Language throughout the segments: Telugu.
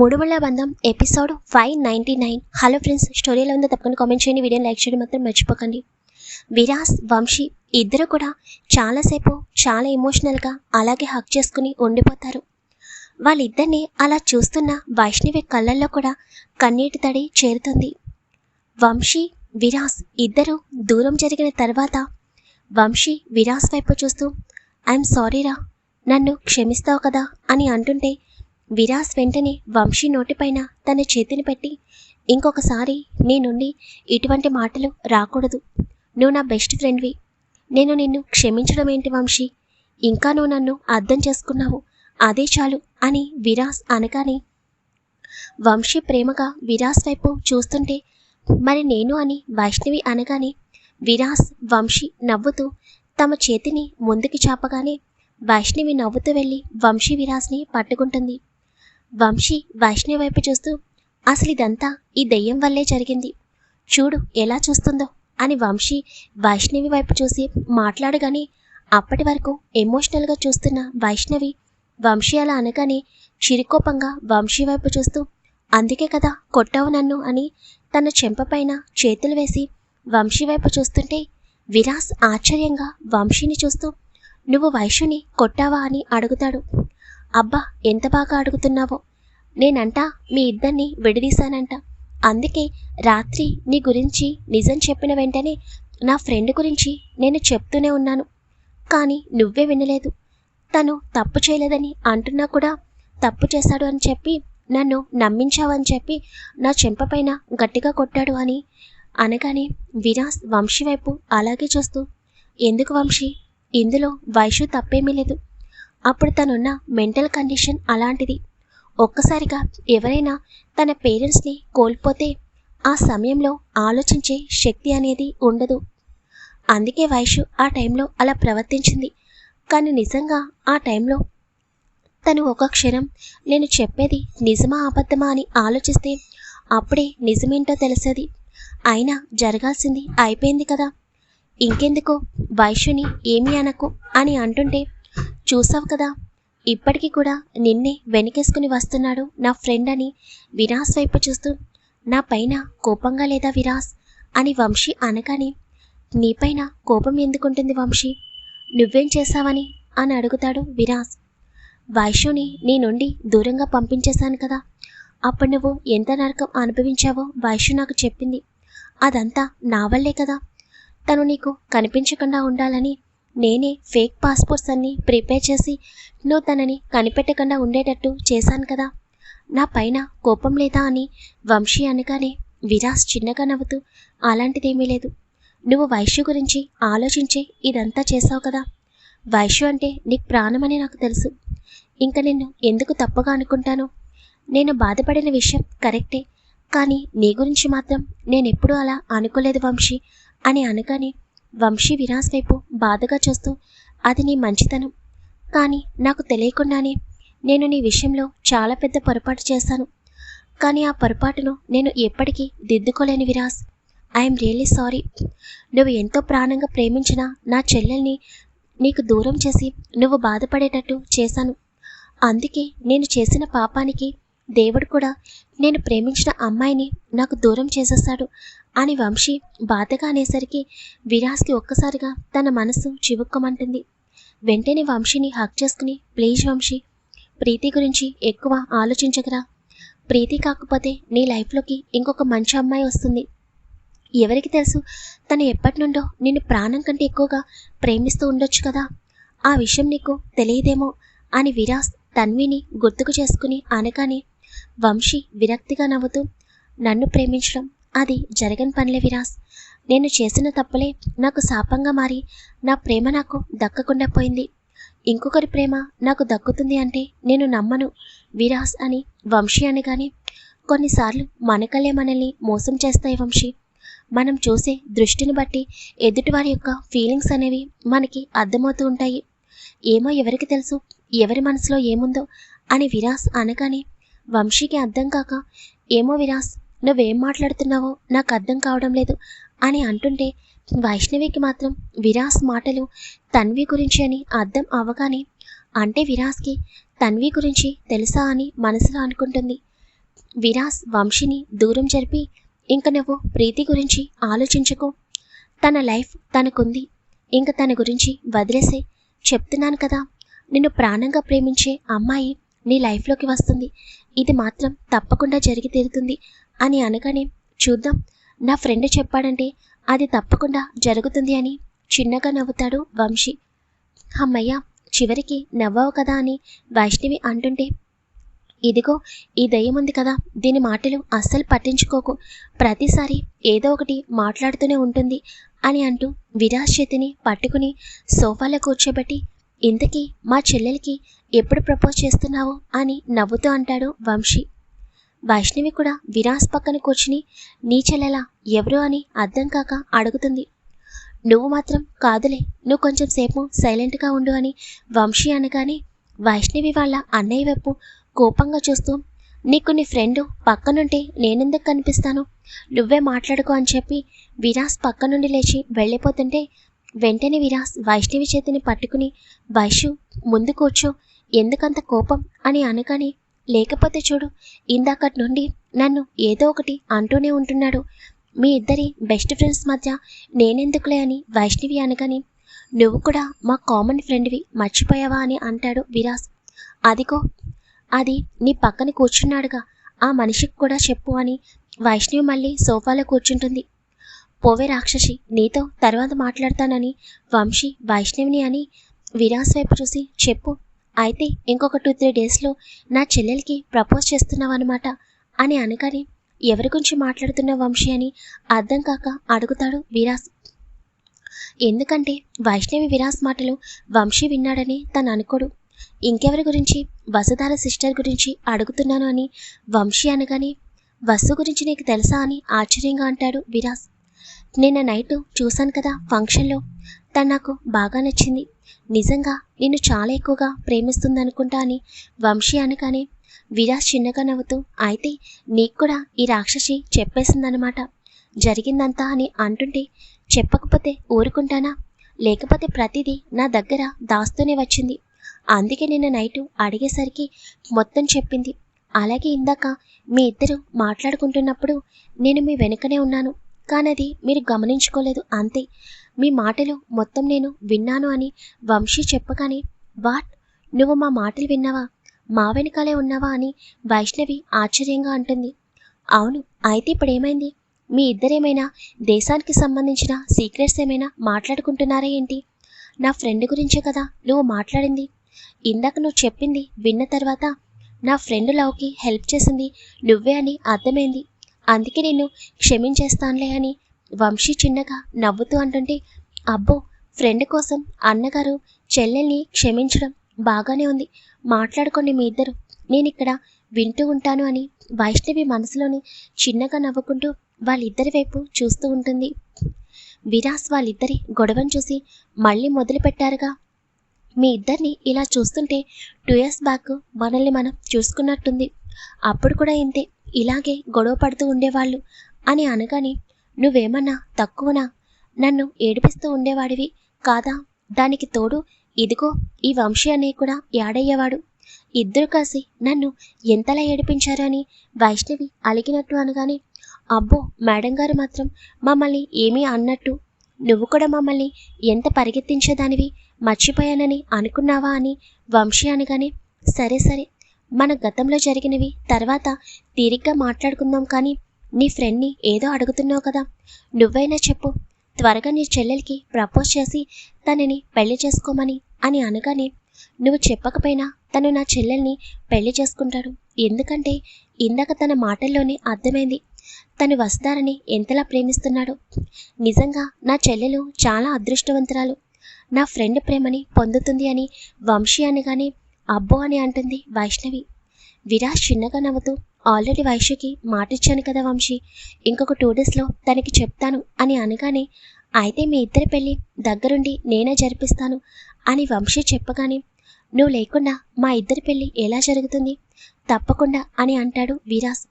మూడుమళ్ళ బంధం episode five ninety nine. Hello friends స్టోరీలో ఉందో తప్పకుండా కామెంట్ చేయండి వీడియోని లైక్ చేయడం మాత్రం మర్చిపోకండి. విరాస్ వంశీ ఇద్దరు కూడా చాలాసేపు చాలా ఎమోషనల్గా అలాగే హక్ చేసుకుని ఉండిపోతారు. వాళ్ళిద్దరిని అలా చూస్తున్న వైష్ణవి కళ్ళల్లో కూడా కన్నీటి తడి చేరుతుంది. వంశీ విరాస్ ఇద్దరు దూరం జరిగిన తర్వాత వంశీ విరాస్ వైపు చూస్తూ ఐఎమ్ సారీరా నన్ను క్షమిస్తావు కదా అని అంటుంటే విరాస్ వెంటనే వంశీ నోటిపైన తన చేతిని పెట్టి ఇంకొకసారి నీ నుండి ఇటువంటి మాటలు రాకూడదు. నువ్వు నా బెస్ట్ ఫ్రెండ్వి. నేను నిన్ను క్షమించడం ఏంటి వంశీ? ఇంకా నువ్వు నన్ను అర్థం చేసుకున్నావు. అదే చాలు అని విరాస్ అనగానే వంశీ ప్రేమగా విరాస్ వైపు చూస్తుంటే మరి నేను అని వైష్ణవి అనగానే విరాస్ వంశీ నవ్వుతూ తమ చేతిని ముందుకు చాపగానే వైష్ణవి నవ్వుతూ వెళ్ళి వంశీ విరాస్ని పట్టుకుంటుంది. వంశీ వైష్ణవి వైపు చూస్తూ అసలు ఇదంతా ఈ దెయ్యం వల్లే జరిగింది. చూడు ఎలా చూస్తుందో అని వంశీ వైష్ణవి వైపు చూసి మాట్లాడగానే అప్పటి వరకు ఎమోషనల్గా చూస్తున్న వైష్ణవి వంశీ అలా అనగానే చిరుకోపంగా వంశీ వైపు చూస్తూ అందుకే కదా కొట్టావు నన్ను అని తన చెంపపైన చేతులు వేసి వంశీ వైపు చూస్తుంటే విరాస్ ఆశ్చర్యంగా వంశీని చూస్తూ నువ్వు వైశ్యుని కొట్టావా అని అడుగుతాడు. అబ్బా ఎంత బాగా అడుగుతున్నావో. నేనంట మీ ఇద్దరిని విడదీశానంట. అందుకే రాత్రి నీ గురించి నిజం చెప్పిన వెంటనే నా ఫ్రెండ్ గురించి నేను చెప్తూనే ఉన్నాను. కానీ నువ్వే వినలేదు. తను తప్పు చేయలేదని అంటున్నా కూడా తప్పు చేశాడు అని చెప్పి నన్ను నమ్మించావని చెప్పి నా చెంపపైన గట్టిగా కొట్టాడు అని అనగానే విరాస్ వంశీ వైపు అలాగే చూస్తూ ఎందుకు వంశీ? ఇందులో వైషు తప్పేమీ లేదు. అప్పుడు తనున్న మెంటల్ కండిషన్ అలాంటిది. ఒక్కసారిగా ఎవరైనా తన పేరెంట్స్ని కోల్పోతే ఆ సమయంలో ఆలోచించే శక్తి అనేది ఉండదు. అందుకే వైషు ఆ టైంలో అలా ప్రవర్తించింది. కానీ నిజంగా ఆ టైంలో తను ఒక క్షణం నేను చెప్పేది నిజమా అబద్ధమా అని ఆలోచిస్తే అప్పుడే నిజమేంటో తెలిసేది. అయినా జరగాల్సింది అయిపోయింది కదా. ఇంకెందుకు? వైశ్యుని ఏమీ అనకు అని అంటుంటే చూసావు కదా ఇప్పటికీ కూడా నిన్నే వెనకేసుకుని వస్తున్నాడు నా ఫ్రెండ్ అని విరాస్ వైపు చూస్తూ నా పైన కోపంగా లేదా విరాస్? అని వంశీ అనగానే నీపైన కోపం ఎందుకుంటుంది వంశీ? నువ్వేం చేశావని? అని అడుగుతాడు విరాస్. వైశ్యుని నీ నుండి దూరంగా పంపించేశాను కదా అప్పుడు నువ్వు ఎంత నరకం అనుభవించావో వైశ్యు నాకు చెప్పింది. అదంతా నా వల్లే కదా. తను నీకు కనిపించకుండా ఉండాలని నేనే ఫేక్ పాస్పోర్ట్స్ అన్నీ ప్రిపేర్ చేసి నువ్వు తనని కనిపెట్టకుండా ఉండేటట్టు చేశాను కదా. నా పైన కోపం లేదా అని వంశీ అనగానే విరాస్ చిన్నగా నవ్వుతూ అలాంటిదేమీ లేదు. నువ్వు వైశ్యు గురించి ఆలోచించే ఇదంతా చేశావు కదా. వైశ్యు అంటే నీకు ప్రాణమని నాకు తెలుసు. ఇంకా నిన్ను ఎందుకు తప్పుగా అనుకుంటాను? నేను బాధపడిన విషయం కరెక్టే కానీ నీ గురించి మాత్రం నేనెప్పుడూ అలా అనుకోలేదు వంశీ అని అనగానే వంశీ విరాస్ వైపు బాధగా చూస్తూ అది నీ మంచితనం. కానీ నాకు తెలియకుండానే నేను నీ విషయంలో చాలా పెద్ద పొరపాటు చేశాను కానీ ఆ పొరపాటును నేను ఎప్పటికీ దిద్దుకోలేని విరాస్ ఐఎమ్ రియల్లీ సారీ నువ్వు ఎంతో ప్రాణంగా ప్రేమించిన నా చెల్లెల్ని నీకు దూరం చేసి నువ్వు బాధపడేటట్టు చేశాను. అందుకే నేను చేసిన పాపానికి దేవుడు కూడా నేను ప్రేమించిన అమ్మాయిని నాకు దూరం చేసేస్తాడు అని వంశీ బాధగా అనేసరికి విరాస్కి ఒక్కసారిగా తన మనసు చివుక్కమంటుంది. వెంటనే వంశీని హక్ చేసుకుని ప్లీజ్ వంశీ ప్రీతి గురించి ఎక్కువ ఆలోచించగరా ప్రీతి కాకపోతే నీ లైఫ్లోకి ఇంకొక మంచి అమ్మాయి వస్తుంది. ఎవరికి తెలుసు తను ఎప్పటి నుండో నిన్ను ప్రాణం కంటే ఎక్కువగా ప్రేమిస్తూ ఉండొచ్చు కదా. ఆ విషయం నీకు తెలియదేమో అని విరాస్ తన్విని గుర్తుకు చేసుకుని అనగానే వంశీ విరక్తిగా నవ్వుతూ నన్ను ప్రేమించడం అది జరగని పనిలే విరాస్. నేను చేసిన తప్పులే నాకు శాపంగా మారి నా ప్రేమ నాకు దక్కకుండా పోయింది. ఇంకొకరి ప్రేమ నాకు దక్కుతుంది అంటే నేను నమ్మను విరాస్ అని వంశీ అనగానే కొన్నిసార్లు మనకలే మనల్ని మోసం చేస్తాయి వంశీ. మనం చూసే దృష్టిని బట్టి ఎదుటివారి యొక్క ఫీలింగ్స్ అనేవి మనకి అర్థమవుతూ ఉంటాయి. ఏమో ఎవరికి తెలుసు ఎవరి మనసులో ఏముందో అని విరాస్ అనగానే వంశీకి అర్థం కాక ఏమో విరాస్ నువ్వేం మాట్లాడుతున్నావో నాకు అర్థం కావడం లేదు అని అంటుంటే వైష్ణవికి మాత్రం విరాస్ మాటలు తన్వి గురించి అని అర్థం అవ్వగానే అంటే విరాస్కి తన్వి గురించి తెలుసా అని మనసులో అనుకుంటుంది. విరాస్ వంశీని దూరం జరిపి ఇంక నువ్వు ప్రీతి గురించి ఆలోచించకు. తన లైఫ్ తనకుంది. ఇంక తన గురించి వదిలేసే. చెప్తున్నాను కదా నిన్ను ప్రాణంగా ప్రేమించే అమ్మాయి నీ లైఫ్లోకి వస్తుంది. ఇది మాత్రం తప్పకుండా జరిగి తీరుతుంది అని అనగానే చూద్దాం. నా ఫ్రెండ్ చెప్పాడంటే అది తప్పకుండా జరుగుతుంది అని చిన్నగా నవ్వుతాడు వంశీ. అమ్మయ్య చివరికి నవ్వావు కదా అని వైష్ణవి అంటుంటే ఇదిగో ఈ దయ్యం ఉంది కదా దీని మాటలు అస్సలు పట్టించుకోకు. ప్రతిసారి ఏదో ఒకటి మాట్లాడుతూనే ఉంటుంది అని అంటూ విరాజ్ చేతిని పట్టుకుని సోఫాలో కూర్చోబెట్టి ఇంతకీ మా చెల్లెలికి ఎప్పుడు ప్రపోజ్ చేస్తున్నావు అని నవ్వుతూ అంటాడు వంశీ. వైష్ణవి కూడా విరాస్ పక్కన కూర్చుని నీ చెల్లెలా ఎవరు అని అర్థం కాక అడుగుతుంది. నువ్వు మాత్రం కాదులే నువ్వు కొంచెం సేపు సైలెంట్గా ఉండు అని వంశీ అనగానే వైష్ణవి వాళ్ళ అన్నయ్య వైపు కోపంగా చూస్తూ నీకు నీ ఫ్రెండు పక్కనుంటే నేనెందుకు కనిపిస్తాను? నువ్వే మాట్లాడుకో అని చెప్పి విరాస్ పక్క నుండి లేచి వెళ్ళిపోతుంటే వెంటనే విరాస్ వైష్ణవి చేతిని పట్టుకుని వైషు ముందు కూర్చో. ఎందుకంత కోపం? అని అనగానే లేకపోతే చూడు ఇందాకటి నుండి నన్ను ఏదో ఒకటి అంటూనే ఉంటున్నాడు. మీ ఇద్దరి బెస్ట్ ఫ్రెండ్స్ మధ్య నేనెందుకులే అని వైష్ణవి అనగానే నువ్వు కూడా మా కామన్ ఫ్రెండ్వి మర్చిపోయావా? అని అంటాడు విరాస్. అదిగో అది నీ పక్కన కూర్చున్నాడుగా. ఆ మనిషికి కూడా చెప్పు అని వైష్ణవి మళ్ళీ సోఫాలో కూర్చుంటుంది. పోవే రాక్షసి నీతో తర్వాత మాట్లాడతానని వంశీ వైష్ణవిని అని విరాస్ వైపు చూసి చెప్పు అయితే ఇంకొక టూ త్రీ డేస్లో నా చెల్లెలకి ప్రపోజ్ చేస్తున్నావన్నమాట అని అనగానే ఎవరి గురించి మాట్లాడుతున్న వంశీ అని అర్థం కాక అడుగుతాడు విరాస్. ఎందుకంటే వైష్ణవి విరాస్ మాటలు వంశీ విన్నాడని తను అనుకోడు. ఇంకెవరి గురించి? వసుధార సిస్టర్ గురించి అడుగుతున్నాను అని వంశీ అనగానే వసు గురించి నీకు తెలుసా అని ఆశ్చర్యంగా అంటాడు విరాస్. నిన్న నైట్ చూశాను కదా ఫంక్షన్లో. తను నాకు బాగా నచ్చింది. నిజంగా నిన్ను చాలా ఎక్కువగా ప్రేమిస్తుందనుకుంటా అని వంశీ అనగానే విరాజ్ చిన్నగా నవ్వుతూ అయితే నీకు కూడా ఈ రాక్షసి చెప్పేసిందనమాట జరిగిందంతా అని అంటుంటే చెప్పకపోతే ఊరుకుంటానా? లేకపోతే ప్రతిదీ నా దగ్గర దాస్తూనే వచ్చింది. అందుకే నిన్న నైటు అడిగేసరికి మొత్తం చెప్పింది. అలాగే ఇందాక మీ ఇద్దరు మాట్లాడుకుంటున్నప్పుడు నేను మీ వెనుకనే ఉన్నాను. కానది మీరు గమనించుకోలేదు అంతే. మీ మాటలు మొత్తం నేను విన్నాను అని వంశీ చెప్పగానే వాట్? నువ్వు మా మాటలు విన్నావా? మా వెనకాలే ఉన్నావా? అని వైష్ణవి ఆశ్చర్యంగా అంటుంది. అవును అయితే ఇప్పుడు ఏమైంది మీ ఇద్దరేమైనా దేశానికి సంబంధించిన సీక్రెట్స్ ఏమైనా మాట్లాడుకుంటున్నారా ఏంటి? నా ఫ్రెండ్ గురించే కదా నువ్వు మాట్లాడింది. ఇందాక నువ్వు చెప్పింది విన్న తర్వాత నా ఫ్రెండ్ లవ్కి హెల్ప్ చేసింది నువ్వే అని అర్థమైంది. అందుకే నిన్ను క్షమించేస్తానులే అని వంశీ చిన్నగా నవ్వుతూ అంటుంటే అబ్బో ఫ్రెండ్ కోసం అన్నగారు చెల్లెల్ని క్షమించడం బాగానే ఉంది. మాట్లాడుకోండి మీ ఇద్దరు. నేను ఇక్కడ వింటూ ఉంటాను అని వైష్ణవి మనసులోని చిన్నగా నవ్వుకుంటూ వాళ్ళిద్దరి వైపు చూస్తూ ఉంటుంది. విరాస్ వాళ్ళిద్దరి గొడవను చూసి మళ్ళీ మొదలుపెట్టారుగా మీ ఇద్దరిని ఇలా చూస్తుంటే టూ ఇయర్స్ బ్యాక్ మనల్ని మనం చూసుకున్నట్టుంది. అప్పుడు కూడా ఇంతే. ఇలాగే గొడవ పడుతూ ఉండేవాళ్ళు అని అనగానే నువ్వేమన్నా తక్కువనా? నన్ను ఏడిపిస్తూ ఉండేవాడివి కాదా? దానికి తోడు ఇదిగో ఈ వంశీ అనే కూడా యాడయ్యేవాడు. ఇద్దరు కలిసి నన్ను ఎంతలా ఏడిపించారు అని వైష్ణవి అలిగినట్టు అనగానే అబ్బో మేడం గారు మాత్రం మమ్మల్ని ఏమీ అన్నట్టు. నువ్వు కూడా మమ్మల్ని ఎంత పరిగెత్తించేదానివి? మర్చిపోయానని అనుకున్నావా? అని వంశీ అనగానే సరే సరే మన గతంలో జరిగినవి. తర్వాత తీరిగ్గా మాట్లాడుకుందాం కానీ నీ ఫ్రెండ్ని ఏదో అడుగుతున్నావు కదా. నువ్వైనా చెప్పు. త్వరగా నీ చెల్లెలకి ప్రపోజ్ చేసి తనని పెళ్ళి చేసుకోమని అని అనగానే నువ్వు చెప్పకపోయినా తను నా చెల్లెల్ని పెళ్ళి చేసుకుంటాడు. ఎందుకంటే ఇందాక తన మాటల్లోనే అర్థమైంది. తను వస్తారని ఎంతలా ప్రేమిస్తున్నాడు. నిజంగా నా చెల్లెలు చాలా అదృష్టవంతురాలు. నా ఫ్రెండ్ ప్రేమని పొందుతుంది అని వంశీ అనగానే అబ్బో అని అంటుంది వైష్ణవి. విరాజ్ చిన్నగా నవ్వుతూ ఆల్రెడీ వైశ్యకి మాటిచ్చాను కదా వంశీ. ఇంకొక టూ డేస్లో తనకి చెప్తాను అని అనగానే అయితే మీ ఇద్దరి పెళ్ళి దగ్గరుండి నేనే జరిపిస్తాను అని వంశీ చెప్పగానే నువ్వు లేకుండా మా ఇద్దరి పెళ్ళి ఎలా జరుగుతుంది? తప్పకుండా అని అంటాడు విరాజ్.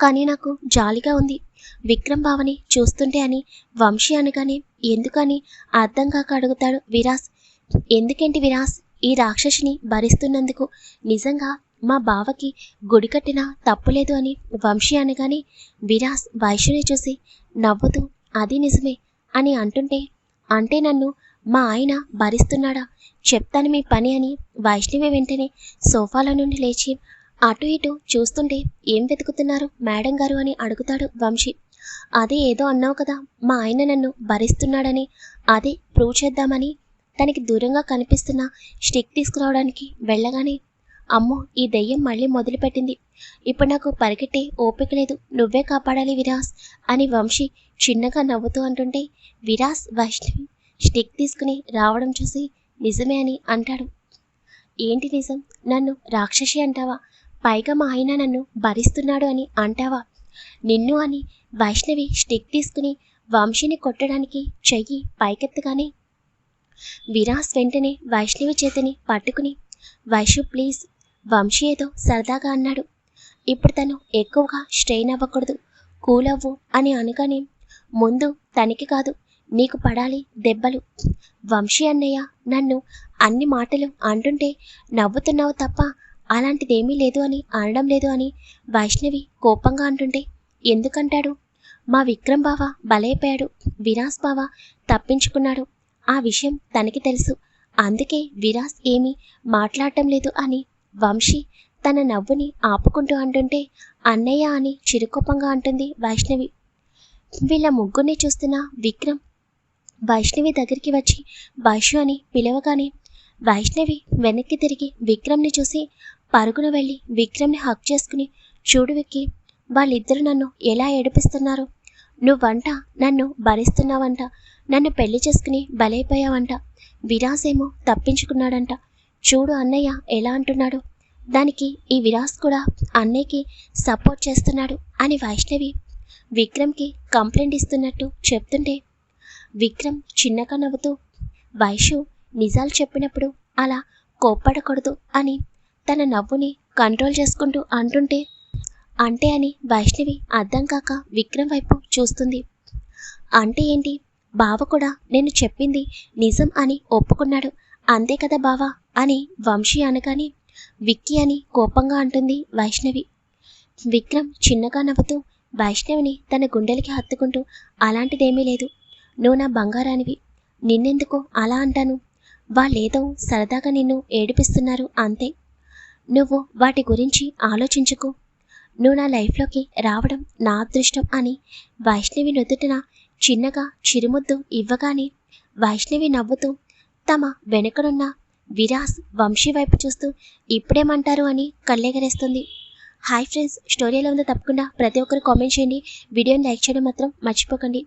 కానీ నాకు జాలిగా ఉంది. విక్రమ్ బావని చూస్తుంటే అని వంశీ అనగానే ఎందుకని? అర్థం కాక అడుగుతాడు విరాజ్. ఎందుకేంటి విరాస్ ఈ రాక్షసిని భరిస్తున్నందుకు నిజంగా మా బావకి గుడి కట్టినా తప్పులేదు అని వంశీ అనగానే విరాస్ వైష్ణవిని చూసి నవ్వుతూ అది నిజమే అని అంటుంటే అంటే నన్ను మా ఆయన భరిస్తున్నాడా? చెప్తాను మీ పని అని వైష్ణవి వెంటనే సోఫాలో నుండి లేచి అటు ఇటు చూస్తుంటే ఏం వెతుకుతున్నారు మేడం గారు? అని అడుగుతాడు వంశీ. అదే ఏదో అన్నావు కదా మా ఆయన నన్ను భరిస్తున్నాడని అదే ప్రూవ్ చేద్దామని తనకి దూరంగా కనిపిస్తున్న స్టిక్ తీసుకురావడానికి వెళ్ళగానే అమ్మో ఈ దెయ్యం మళ్ళీ మొదలుపెట్టింది. ఇప్పుడు నాకు పరిగెట్టే ఓపిక లేదు. నువ్వే కాపాడాలి విరాస్ అని వంశీ చిన్నగా నవ్వుతూ అంటుంటే విరాస్ వైష్ణవి స్టిక్ తీసుకుని రావడం చూసి నిజమే అని అంటాడు. ఏంటి నిజం? నన్ను రాక్షసి అంటావా? పైగా మా ఆయన నన్ను భరిస్తున్నాడు అని అంటావా? నిన్ను అని వైష్ణవి స్టిక్ తీసుకుని వంశీని కొట్టడానికి చెయ్యి పైకెత్తగానే విరాస్ వెంటనే వైష్ణవి చేతిని పట్టుకుని వైషు ప్లీజ్ వంశీ ఏదో సరదాగా అన్నాడు. ఇప్పుడు తను ఎక్కువగా స్ట్రెయిన్ అవ్వకూడదు. కూల్ అవ్వు అని అనగానే ముందు తనకి కాదు నీకు పడాలి దెబ్బలు. వంశీ అన్నయ్య నన్ను అన్ని మాటలు అంటుంటే నవ్వుతున్నావు తప్ప అలాంటిదేమీ లేదు అని అనడం లేదు అని వైష్ణవి కోపంగా అంటుంటే ఎందుకంటాడు? మా విక్రమ్ బావ బలైపోయాడు. విరాస్ బావ తప్పించుకున్నాడు. ఆ విషయం తనకి తెలుసు. అందుకే విరాస్ ఏమీ మాట్లాడటం లేదు అని వంశీ తన నవ్వుని ఆపుకుంటూ అంటుంటే అన్నయ్య అని చిరుకోపంగా అంటుంది వైష్ణవి. వీళ్ళ ముగ్గురిని చూస్తున్న విక్రమ్ వైష్ణవి దగ్గరికి వచ్చి వైషు అని పిలవగానే వైష్ణవి వెనక్కి తిరిగి విక్రమ్ని చూసి పరుగున వెళ్ళి విక్రమ్ని హక్ చేసుకుని చూడు విక్కి వాళ్ళిద్దరూ నన్ను ఎలా ఏడిపిస్తున్నారు? నువ్వంట నన్ను భరిస్తున్నావంట. నన్ను పెళ్ళి చేసుకుని బలైపోయావంట. విరాసేమో తప్పించుకున్నాడంట. చూడు అన్నయ్య ఎలా అంటున్నాడు. దానికి ఈ విరాస్ కూడా అన్నయ్యకి సపోర్ట్ చేస్తున్నాడు అని వైష్ణవి విక్రమ్కి కంప్లైంట్ ఇస్తున్నట్టు చెప్తుంటే విక్రమ్ చిన్నగా నవ్వుతూ వైషు నిజాలు చెప్పినప్పుడు అలా కోప్పడకూడదు అని తన నవ్వుని కంట్రోల్ చేసుకుంటూ అంటుంటే అంటే అని వైష్ణవి అర్థం కాక విక్రమ్ వైపు చూస్తుంది. అంటే ఏంటి? బావ కూడా నేను చెప్పింది నిజం అని ఒప్పుకున్నాడు. అంతే కదా బావా అని వంశీ అనగానే విక్కీ అని కోపంగా అంటుంది వైష్ణవి. విక్రమ్ చిన్నగా నవ్వుతూ వైష్ణవిని తన గుండెలకి హత్తుకుంటూ అలాంటిదేమీ లేదు. నువ్వు నా బంగారానివి. నిన్నెందుకు అలా అంటాను? వాళ్ళేదో సరదాగా నిన్ను ఏడిపిస్తున్నారు అంతే. నువ్వు వాటి గురించి ఆలోచించుకో. నువ్వు నా లైఫ్లోకి రావడం నా అదృష్టం అని వైష్ణవి నుదుటిన చిన్నగా చిరుముద్దు ఇవ్వగానే వైష్ణవి నవ్వుతూ తమ వెనుకనున్న విరాస్ వంశీ వైపు చూస్తూ ఇప్పుడేమంటారు అని కళ్ళెగరేస్తుంది. హాయ్ ఫ్రెండ్స్ స్టోరీలో ఉందో తప్పకుండా ప్రతి ఒక్కరు కామెంట్ చేయండి. వీడియోని లైక్ చేయడం మాత్రం మర్చిపోకండి.